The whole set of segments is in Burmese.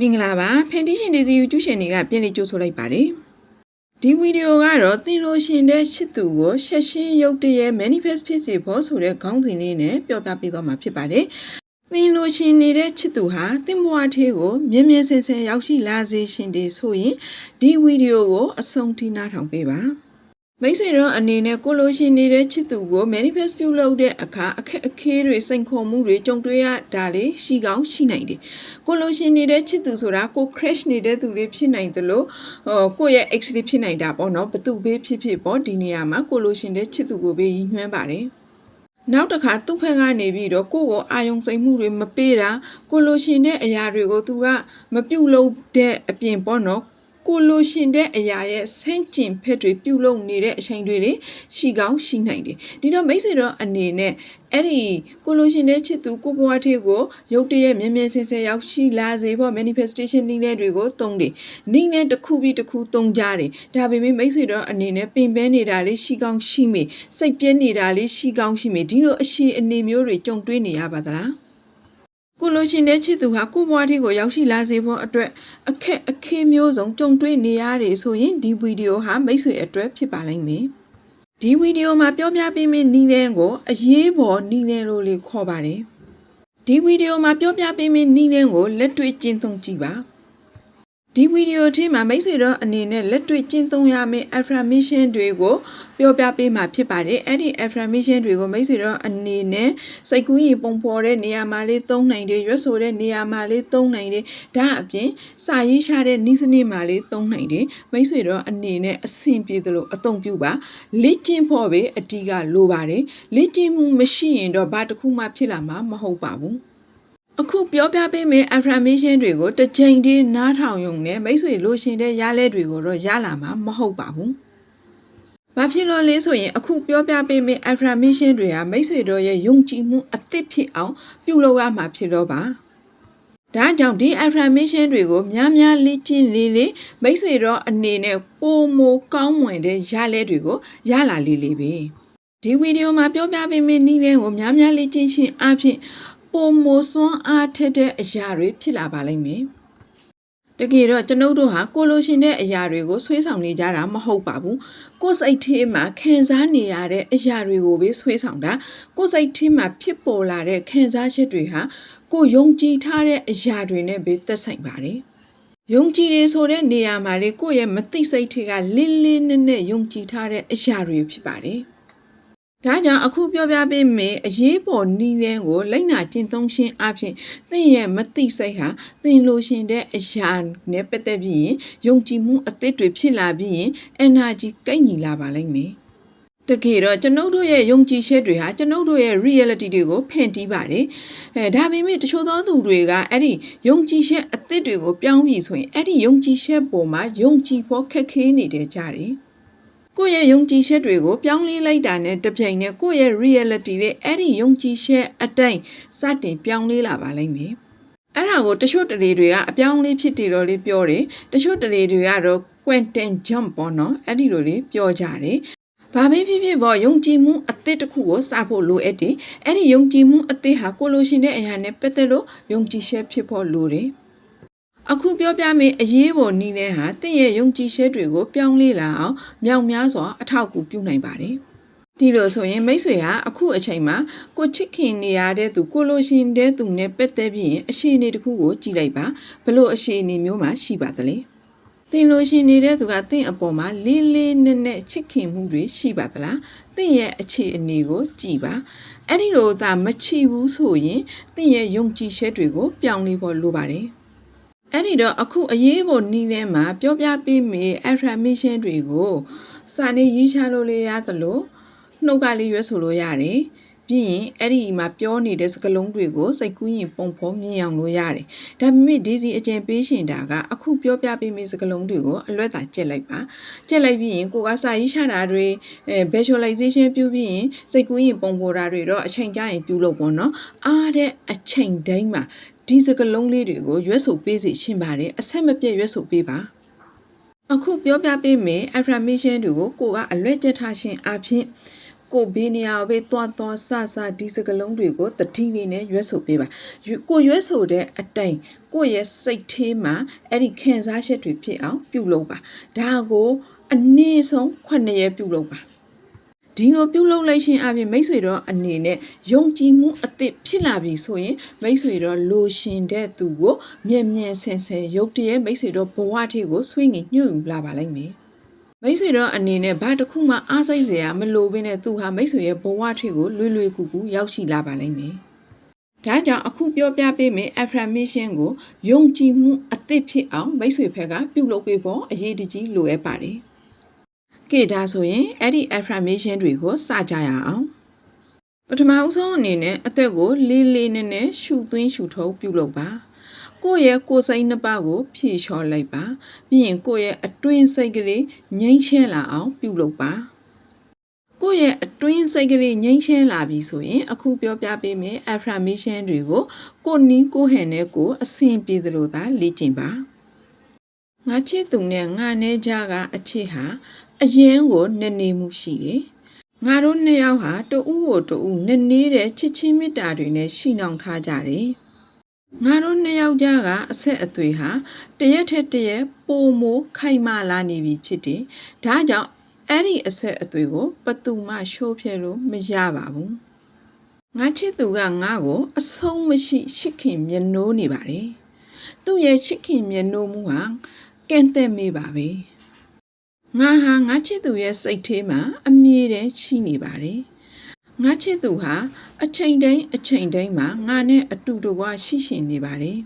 မင်္ဂလာပါဖန်တီရှင်ဒေစီယူကျူးရှင်တွေကပြန်လည်ကြိုဆိုလိုက်ပါတယ်ဒီဗီဒီယိုကတော့သင်လို့ရှင်တဲ့ချစ်သူကိုရှက်ရှင်းရုပ်တရက် manifest ဖြစ်စေဖို့ဆိုတဲ့ခေါင်းစဉ်လေးနဲ့ပြောပြပေးသွားမှာဖြစ်ပါတယ်သင်လို့ရှင်နေတဲ့ချစ်သူဟာသင်ဘဝထေးကိုမြင်မြင်ဆင်ဆင်ရောက်ရှိလာစေရှင်တွေဆိုရင်ဒီဗီဒီယိုကိုအဆုံးထိနားထောင်ပေးပါ မိတ်ဆွေတို့အနေနဲ့ကိုလိုရှင်နေတဲ့ချစ်သူကို manifest ပြုလုပ်တဲ့အခါအခက်အခဲတွေစိန်ခေါ်မှုတွေကြုံတွေ့ရတာလေရှိကောင်းရှိနိုင်တယ်။ကိုလိုရှင်နေတဲ့ချစ်သူဆိုတာကို crash နေတဲ့သူလေးဖြစ်နိုင်တယ်လို့ဟောကိုယ့်ရဲ့ ex လေးဖြစ်နိုင်တာပေါ့နော်ဘသူဘေးဖြစ်ဖြစ်ပေါ့ဒီနေရာမှာကိုလိုရှင်တဲ့ချစ်သူကိုပဲရည်ညွှန်းပါတယ်။နောက်တစ်ခါသူ့ဖက်ကနေပြီးတော့ကိုယ့်ကိုအာယုံစိမ်မှုတွေမပေးတာကိုလိုရှင်တဲ့အရာတွေကိုသူကမပြုတ်လို့တဲ့အပြင်ပေါ့နော် ကိုလိုရှင်တဲ့အရာရဲ့ဆန့်ကျင်ဖက်တွေပြုတ်လုံနေတဲ့အချိန်တွေလေရှိကောင်းရှိနိုင်တယ်ဒီတော့မိတ်ဆွေတော့အနေနဲ့အဲ့ဒီကိုလိုရှင်တဲ့ချစ်သူကိုဘွားထေကိုရုပ်တရက်မြင်မြင်ဆင်ဆင်ရောက်ရှိလာစေဖို့ manifestation နည်းနဲ့တွေကိုသုံးတယ်နည်းနဲ့တစ်ခုပြီးတစ်ခုသုံးကြတယ်ဒါပေမဲ့မိတ်ဆွေတော့အနေနဲ့ပင်ပန်းနေတာလေးရှိကောင်းရှိမိစိတ်ပြင်းနေတာလေးရှိကောင်းရှိမိဒီလိုအရှိအနေမျိုးတွေကြုံတွေ့နေရပါသလား ကိုလိုရှင်တဲ့ချစ်သူဟာကိုဘွားထေကိုရောက်ရှိလာစေဖို့အတွက်အခက်အခဲမျိုးစုံကြုံတွေ့နေရတယ်ဆိုရင်ဒီဗီဒီယိုဟာမိတ်ဆွေအတွက်ဖြစ်ပါလိမ့်မယ်ဒီဗီဒီယိုမှာပြောပြပေးမယ့်နီလန်းကိုအရေးပေါ်နီလန်းလို့လေခေါ်ပါတယ်ဒီဗီဒီယိုမှာပြောပြပေးမယ့်နီလန်းကိုလက်တွေ့ကျင့်သုံးကြည့်ပါ ဒီဗီဒီယိုထဲမှာမိတ်ဆွေတို့အနေနဲ့လက်တွေ့ကျင့်သုံးရမယ့် affirmation တွေကိုပြောပြပေးမှာဖြစ်ပါတယ်အဲ့ဒီ affirmation တွေကိုမိတ်ဆွေတို့အနေနဲ့စိတ်ကူးရင်ပုံဖော်တဲ့နေရာမှာလေးသုံးနိုင်တယ်ရွတ်ဆိုတဲ့နေရာမှာလေးသုံးနိုင်တယ်ဒါအပြင်စာရေးရှားတဲ့နည်းစနစ်မှာလေးသုံးနိုင်တယ်မိတ်ဆွေတို့အနေနဲ့အဆင်ပြေသလိုအသုံးပြုပါလေ့ကျင့်ဖို့ပဲအတီးကလိုပါတယ်လေ့ကျင့်မှုမရှိရင်တော့ဘာတစ်ခုမှဖြစ်လာမှာမဟုတ်ပါဘူး အခုပြောပြပေးမယ့် affirmation တွေကိုတစ်ချိန်တည်းနားထောင်ရုံနဲ့မိတ်ဆွေလိုရှင်တဲ့ရလဲတွေကိုတော့ရလာမှာမဟုတ်ပါဘူး။ဘာဖြစ်လို့လဲဆိုရင်အခုပြောပြပေးမယ့် affirmation တွေကမိတ်ဆွေတို့ရဲ့ယုံကြည်မှုအသစ်ဖြစ်အောင်ပြုလုပ်ရမှာဖြစ်တော့ပါ။ဒါကြောင့်ဒီ affirmation တွေကိုများများလေ့ကျင့်လေလေမိတ်ဆွေတို့အနေနဲ့ပိုမိုကောင်းမွန်တဲ့ရလဲတွေကိုရလာလေလေပဲ။ဒီဗီဒီယိုမှာပြောပြပေးမယ့်နည်းလမ်းကိုများများလေ့ကျင့်ခြင်းအပြင် ပုံမိုးစွမ်းအားထက်တဲ့အရာတွေဖြစ်လာပါလိမ့်မယ်။တကယ်တော့ကျွန်ုပ်တို့ဟာကိုလိုရှင်တဲ့အရာတွေကိုဆွေးဆောင်နေကြတာမဟုတ်ပါဘူး။ကိုယ်စိတ်ထဲမှာခံစားနေရတဲ့အရာတွေကိုပဲဆွေးဆောင်တာ။ကိုယ်စိတ်ထဲမှာဖြစ်ပေါ်လာတဲ့ခံစားချက်တွေဟာကိုယုံကြည်ထားတဲ့အရာတွေနဲ့ပဲသက်ဆိုင်ပါတယ်။ယုံကြည်တယ်ဆိုတဲ့နေရာမှာလေကိုယ့်ရဲ့မသိစိတ်တွေကလင်းလင်းနဲ့နဲ့ယုံကြည်ထားတဲ့အရာတွေဖြစ်ပါတယ်။ ဒါကြောင့်အခုပြောပြပေးမယ်အရေးပေါ်နီးလန်းကိုလိုက်နာကျင့်သုံးခြင်းအပြင်သင်ရဲ့မသိစိတ်ဟာသင်လိုရှင်တဲ့အရာနဲ့ပတ်သက်ပြီးရင်ယုံကြည်မှုအသစ်တွေဖြစ်လာပြီးရင် energy ကိတ်ညီလာပါလိမ့်မယ်တကယ်တော့ကျွန်ုပ်တို့ရဲ့ယုံကြည်ချက်တွေဟာကျွန်ုပ်တို့ရဲ့ reality တွေကိုဖန်တီးပါတယ်။အဲဒါပေမဲ့တချို့သောသူတွေကအဲ့ဒီယုံကြည်ချက်အသစ်တွေကိုပြောင်းပြီးဆိုရင်အဲ့ဒီယုံကြည်ချက်ပေါ်မှာယုံကြည်ဖို့ခက်ခဲနေတဲ့ကြတယ်။ ကိုယ့်ရဲ့ယုံကြည်ချက်တွေကိုပြောင်းလဲလိုက်တာနဲ့တပြိုင်နက်ကိုယ့်ရဲ့ reality တွေအဲ့ဒီယုံကြည်ချက်အတိုင်းစတင်ပြောင်းလဲလာပါလိမ့်မယ်။အဲ့ဒါကိုတချို့တလေတွေကအပြောင်းလဲဖြစ်တယ်တော့လေးပြောတယ်။တချို့တလေတွေကတော့ quantum jump ပေါ့နော်။အဲ့ဒီလိုလေးပြောကြတယ်။ဘာပဲဖြစ်ဖြစ်ပေါ့ယုံကြည်မှုအသစ်တစ်ခုကိုစဖို့လိုအပ်တယ်။အဲ့ဒီယုံကြည်မှုအသစ်ဟာကိုလိုရှင်တဲ့အရာနဲ့ပတ်သက်လို့ယုံကြည်ချက်ဖြစ်ဖို့လိုတယ်။ အခုပြောပြမယ့်အရေးပေါ်နည်းနဲ့ဟာတင့်ရဲ့ယုံကြည်ချက်တွေကို ပြောင်းလဲလာအောင်မြောက်များစွာအထောက်အကူပြုနိုင်ပါတယ်။ဒီလိုဆိုရင်မိတ်ဆွေဟာအခုအချိန်မှာကိုချစ်ခင်နေရတဲ့သူကိုလိုရှင်တဲ့သူနဲ့ပတ်သက်ပြီးရင်အရှိအနေတစ်ခုကိုကြည့်လိုက်ပါဘလို့အရှိအနေမျိုးမှရှိပါသလဲ။တင်လိုရှင်နေတဲ့သူကတင့်အပေါ်မှာလေးလေးနက်နက်ချစ်ခင်မှုတွေရှိပါသလား။တင့်ရဲ့အခြေအနေကိုကြည့်ပါ။အဲ့ဒီလိုသာမချီဘူးဆိုရင်တင့်ရဲ့ယုံကြည်ချက်တွေကိုပြောင်းလဲဖို့လိုပါတယ်။ အဲ့ဒီတော့အခုအရေးပေါ်နီးထဲမှာပြောပြပေးမေ affirmation တွေကိုစာနေရေးချလို့လေးရသလိုနှုတ်ကလေးရွက်ဆိုလို့ရတယ်ပြီးရင်အဲ့ဒီမှာပြောနေတဲ့စကားလုံးတွေကိုစိတ်ကူးရင်ပုံဖော်မြင်အောင်လို့ရတယ်။ဒါပေမဲ့ဒီစီအကျင့်ပေးရှင်တာကအခုပြောပြပေးမယ့်စကားလုံးတွေကိုအလွတ်သာကြက်လိုက်ပါ။ကြက်လိုက်ပြီးရင်ကိုကစာရေးချတာတွေအဲ visualization ပြုပြီးရင်စိတ်ကူးရင်ပုံဖော်တာတွေတော့အချိန်ကြာရင်ပြုလုပ်ပေါ့နော်။အားတဲ့အချိန်တိုင်းမှာ ဒီစကလုံးလေးတွေကိုရွက်ဆိုပေးစီရှင်းပါတယ်အဆက်မပြတ်ရွက်ဆိုပေးပါအခုပြောပြပေးမယ် affirmation တွေကိုကိုကအလွဲ့ကျက်ထားခြင်းအပြင်ကိုဘေးနေရာပဲတွားတွားဆဆဒီစကလုံးတွေကိုတတိလေးနဲ့ရွက်ဆိုပေးပါရွက်ကိုရွက်ဆိုတဲ့အတိုင်ကိုယ့်ရဲ့စိတ်သေးမှာအဲ့ဒီခံစားချက်တွေဖြစ်အောင်ပြုလုပ်ပါဒါကိုအနည်းဆုံး9ရက်ပြုလုပ်ပါ ဒီလိုပြုလုပ်လိုက်ခြင်းအပြင်မိတ်ဆွေတော့အနေနဲ့ယုံကြည်မှုအသစ်ဖြစ်လာပြီဆိုရင်မိတ်ဆွေတော့လိုရှင်တဲ့သူကိုမြင်မြင်ဆင်ဆင်ရုပ်တရက်မိတ်ဆွေတော့ဘဝထည့်ကိုဆွေးငင်ညှို့ယူလာပါလိမ့်မယ်မိတ်ဆွေတော့အနေနဲ့ဘာတစ်ခုမှအားစိတ်စရာမလိုဘဲနဲ့သူဟာမိတ်ဆွေရဲ့ဘဝထည့်ကိုလွယ်လွယ်ကူကူရောက်ရှိလာပါလိမ့်မယ်ဒါကြောင့်အခုပြောပြပေးမယ့် affirmation ကိုယုံကြည်မှုအသစ်ဖြစ်အောင်မိတ်ဆွေဘက်ကပြုလုပ်ပေးဖို့အရေးတကြီးလိုအပ်ပါတယ် ကဲဒါဆိုရင်အဲ့ဒီ affirmation တွေကိုစကြရအောင်ပထမဦးဆုံးအနေနဲ့အသက်ကိုလေးလေးနက်နက်ရှူသွင်းရှူထုတ်ပြုလုပ်ပါကိုယ့်ရဲ့ကိုယ်စိတ်နှစ်ပါးကို ဖြည့်လျှော်လိုက်ပါပြီးရင်ကိုယ့်ရဲ့အတွင်းစိတ်ကလေးငြိမ်းချမ်းလာအောင် ပြုလုပ်ပါကိုယ့်ရဲ့အတွင်းစိတ်ကလေးငြိမ်းချမ်းလာပြီဆိုရင် အခုပြောပြပေးမယ့် affirmation တွေကိုကိုယ်နီးကိုယ်ဟန်နဲ့ကိုယ်အဆင်ပြေသလိုသာလေ့ကျင့်ပါ ငါချစ်သူနဲ့ငါနဲ့ကြားကအချစ်ဟာအရင်ကိုနည်းနေမှုရှိတယ်။ငါတို့နှစ်ယောက်ဟာတူဦးကိုတူဦးနည်းနေတဲ့ချစ်ချင်းမေတ္တာတွေနဲ့ရှိနှောင်ထားကြတယ်။ငါတို့နှစ်ယောက်ကြားကအဆက်အသွေးဟာတရက်ထက်တရက်ပိုမိုခိုင်မာလာနေပြီဖြစ်တယ်။ဒါကြောင့်အဲ့ဒီအဆက်အသွေးကိုဘယ်သူမှရှိုးဖျက်လို့မရပါဘူး။ငါချစ်သူကငါ့ကို အဆုံးမရှိရှစ်ခင်မျက်နှိုးနေပါတယ်။သူ့ရဲ့ရှစ်ခင်မျက်နှိုးမှုဟာ ကန့်သက်မိပါပဲငါဟာငါချစ်သူရဲ့စိတ်ထဲမှာအမြဲတမ်းရှိနေပါတယ်ငါချစ်သူဟာအချိန်တိုင်းအချိန်တိုင်းမှာငါနဲ့အတူတကွရှိရှင်နေပါတယ်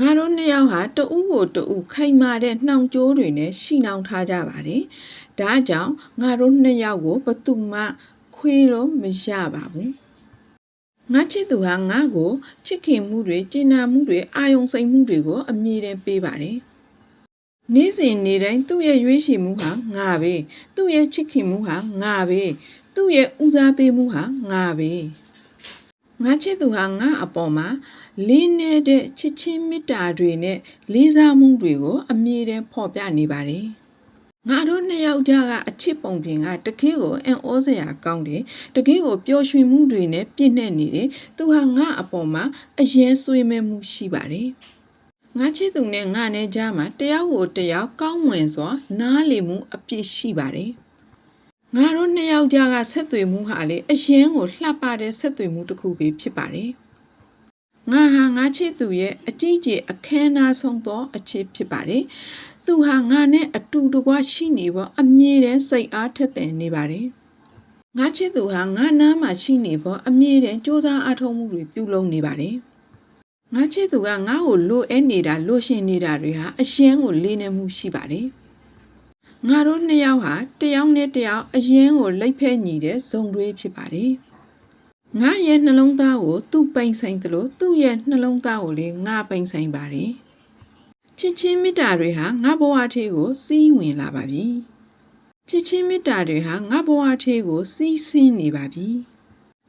ငါတို့နှစ်ယောက်ဟာတဦးကိုတဦးခိုင်မာတဲ့နှောင်ကြိုးတွေနဲ့ရှိနှောင်ထားကြပါတယ်ဒါကြောင့်ငါတို့နှစ်ယောက်ကိုဘယ်သူမှခွေးလို့မရပါဘူးငါချစ်သူဟာငါ့ကိုချစ်ခင်မှုတွေကျင်နာမှုတွေအာယုံစိတ်မှုတွေကိုအမြဲတမ်းပေးပါတယ် နေ့စဉ်နေ့တိုင်းသူ့ရဲ့ရွေးချယ်မှုဟာငါပဲသူ့ရဲ့ချစ်ခင်မှုဟာငါပဲသူ့ရဲ့ဦးစားပေးမှုဟာငါပဲငါချစ်သူဟာငါအပေါ်မှာလေးနေတဲ့ချစ်ချင်းမေတ္တာတွေနဲ့လေးစားမှုတွေကို အမြဲတမ်းဖော်ပြနေပါတယ်ငါတို့နှစ်ယောက်ကြားကအချစ်ပုံပြင်ကတကယ်ကိုအံ့ဩစရာကောင်းတယ်တကယ်ကိုပျော်ရွှင်မှုတွေနဲ့ပြည့်နှက်နေတယ်သူဟာငါအပေါ်မှာအရင်ဆွေးမဲ့မှုရှိပါတယ် ငါချစ်သူနဲ့ငါနဲ့ကြားမှာတယောက်ကိုတယောက်ကောင်းမွန်စွာ နားလည်မှုအပြည့်ရှိပါတယ်။ငါတို့နှစ်ယောက်ကြားကဆက်သွယ်မှုဟာလေအရင်ကိုလှပတဲ့ဆက်သွယ်မှုတစ်ခုပဲဖြစ်ပါတယ်။ငါဟာငါချစ်သူရဲ့အကြီးကျယ်အခမ်းအနားဆုံးသောအချစ်ဖြစ်ပါတယ်။သူဟာငါနဲ့အတူတကွရှိနေဖို့အမြဲတမ်းစိတ်အားထက်သန်နေပါတယ်။ငါချစ်သူဟာငါနားမှာရှိနေဖို့အမြဲတမ်းစူးစမ်းအားထုတ်မှုတွေပြုလုပ်နေပါတယ်။ ငါချစ်သူကငါ့ကိုလိုအပ်နေတာလိုရှင်နေတာတွေဟာအရှင်းကိုလေးနေမှုရှိပါတယ်။ငါတို့နှစ်ယောက်ဟာတယောက်နဲ့တယောက်အရင်ကိုလိပ်ဖဲညီတဲ့ဇုံတွေဖြစ်ပါတယ်။ငါရဲ့နှလုံးသားကိုသူ့ပိန်ဆိုင်သလိုသူ့ရဲ့နှလုံးသားကိုလည်းငါပိန်ဆိုင်ပါတယ်။ချစ်ချင်းမေတ္တာတွေဟာငါဘဝထဲကိုစီးဝင်လာပါပြီ။ချစ်ချင်းမေတ္တာတွေဟာငါဘဝထဲကိုစီးဆင်းနေပါပြီ။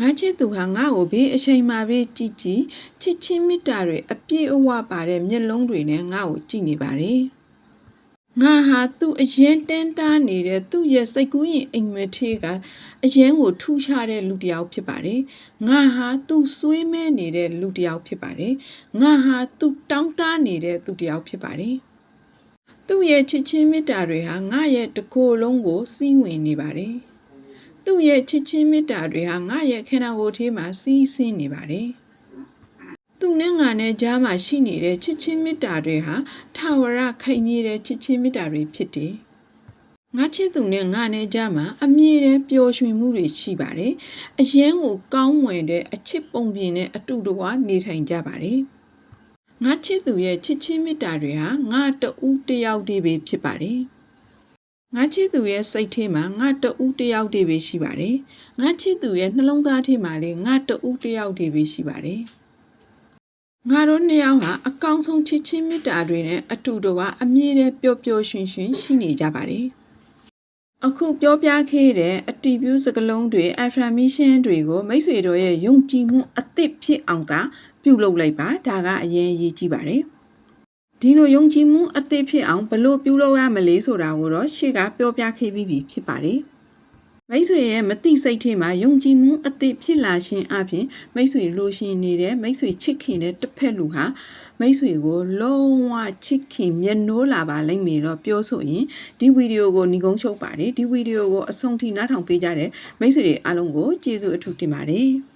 ငါချစ်သူဟာငါ့ကိုဘေးအချိန်မှာပဲကြည်ကြည်ချစ်ချင်းမေတ္တာတွေအပြည့်အဝပါတဲ့မျက်လုံးတွေနဲ့ငါ့ကိုကြည့်နေပါတယ်။ငါဟာသူ့အရင်တန်းတားနေတဲ့သူ့ရဲ့စိတ်ကူးရင်အိမ်မက်ထေးကအရင်ကိုထူးခြားတဲ့လူတစ်ယောက်ဖြစ်ပါတယ်။ငါဟာသူ့ဆွေးမဲနေတဲ့လူတစ်ယောက်ဖြစ်ပါတယ်။ငါဟာသူ့တောင်းတနေတဲ့သူတစ်ယောက်ဖြစ်ပါတယ်။သူ့ရဲ့ချစ်ချင်းမေတ္တာတွေဟာငါရဲ့တစ်ကိုယ်လုံးကိုစီးဝင်နေပါတယ်။ သူ့ရဲ့ချစ်ချင်းမေတ္တာတွေဟာငါရဲ့ခန္ဓာကိုယ်ထဲမှာစီးဆင်းနေပါတယ်။သူနဲ့ငါနဲ့ကြားမှာရှိနေတဲ့ချစ်ချင်းမေတ္တာတွေဟာထာဝရခိုင်မြဲတဲ့ချစ်ချင်းမေတ္တာတွေဖြစ်တယ်။ငါချစ်သူနဲ့ငါနဲ့ကြားမှာအမြဲတမ်းပျော်ရွှင်မှုတွေရှိပါတယ်။အရင်ကိုကောင်းမွန်တဲ့အချစ်ပုံပြင်နဲ့အတူတကွနေထိုင်ကြပါတယ်။ငါချစ်သူရဲ့ချစ်ချင်းမေတ္တာတွေဟာငါတဦးတစ်ယောက်တည်းပဲဖြစ်ပါတယ်။ ငါချစ်သူရဲ့စိတ်ထဲမှာငါတဦးတစ်ယောက်တည်းပဲရှိပါတယ်။ငါချစ်သူရဲ့နှလုံးသားထဲမှာလည်းငါတဦးတစ်ယောက်တည်းပဲရှိပါတယ်။ငါတို့နှစ်ယောက်ဟာအကောင်းဆုံးချစ်ချင်းမေတ္တာတွေနဲ့အတူတကွအမြဲတမ်းပျော်ပျော်ရွှင်ရွှင်ရှိနေကြပါတယ်။အခုပြောပြခဲ့တဲ့အတီးပြူးစကလုံးတွေ affirmation တွေကိုမိတ်ဆွေတို့ရဲ့ယုံကြည်မှုအသစ်ဖြစ်အောင်သာပြုလုပ်လိုက်ပါဒါကအရင်အရေးကြီးပါတယ်။ ဒီလိုယုံကြည်မှုအသစ်ဖြစ်အောင်ဘယ်လို့ပြုလုပ်ရမလဲဆိုတာကိုတော့ရှေ့ကပြောပြခဲ့ပြီးပြီဖြစ်ပါတယ်။မိတ်ဆွေရဲ့မတိစိတ်ထဲမှာယုံကြည်မှုအသစ်ဖြစ်လာခြင်းအပြင်မိတ်ဆွေလိုရှင်နေတဲ့မိတ်ဆွေချစ်ခင်တဲ့တစ်ဖက်လူဟာမိတ်ဆွေကိုလုံးဝချစ်ခင်မျက်နှိုးလာပါလိမ့်မယ်တော့ပြောဆိုရင်ဒီဗီဒီယိုကိုညီကုန်းချုပ်ပါတယ်ဒီဗီဒီယိုကိုအဆုံးထိနားထောင်ပေးကြတဲ့မိတ်ဆွေတွေအားလုံးကိုကျေးဇူးအထူးတင်ပါတယ်